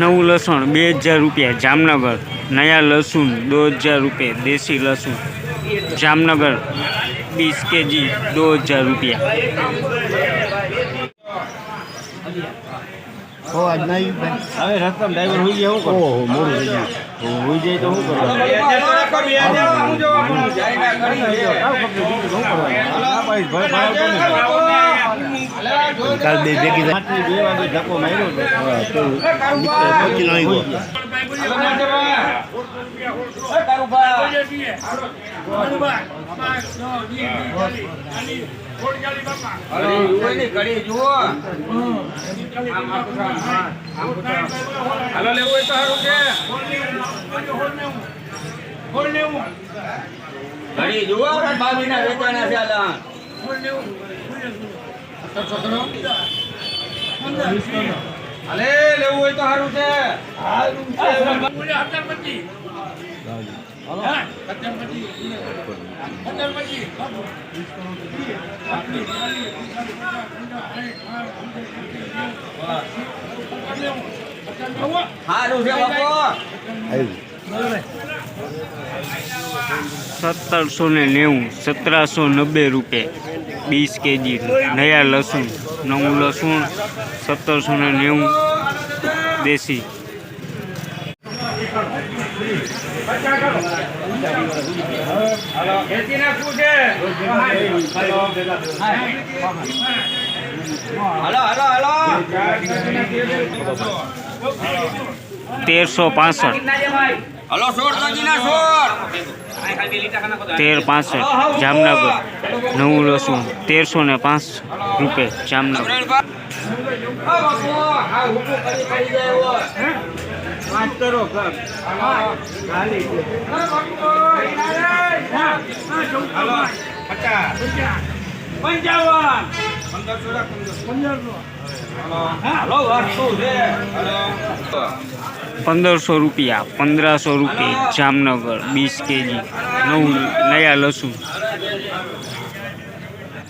नव लसन बे हज़ार रुपया जामनगर नया लसून दो हज़ार रुपये देशी लसुन जामनगर बीस के जी दो हज़ार रुपया કાલ બે ભેગી બે વાગે ધક્કો માર્યો તો. હા, તો નીકળે નહીં ગયો હાલો લેવું હોય તો સારું કે ઘડી જુઓ બાબી ના વેચાણા છે આ લાં. હાલે લેવું હોય તો છે. सत्तर सौ ने नेव सत्रह सौ नब्बे रुपये, बीस के जी नया लसूण नव लसूण सत्तर सौ ने नेव देसी। सौ पांसठ। હાલો સોળ સોળ તેર પાસઠ જામનગર નવું લસું તેરસો ને પાંચ રૂપે જામનગર. પંચાવન. પંદરસો રૂપિયા પંદરસો રૂપિયા જામનગર બીસ કેજી નવું નયા લસુણ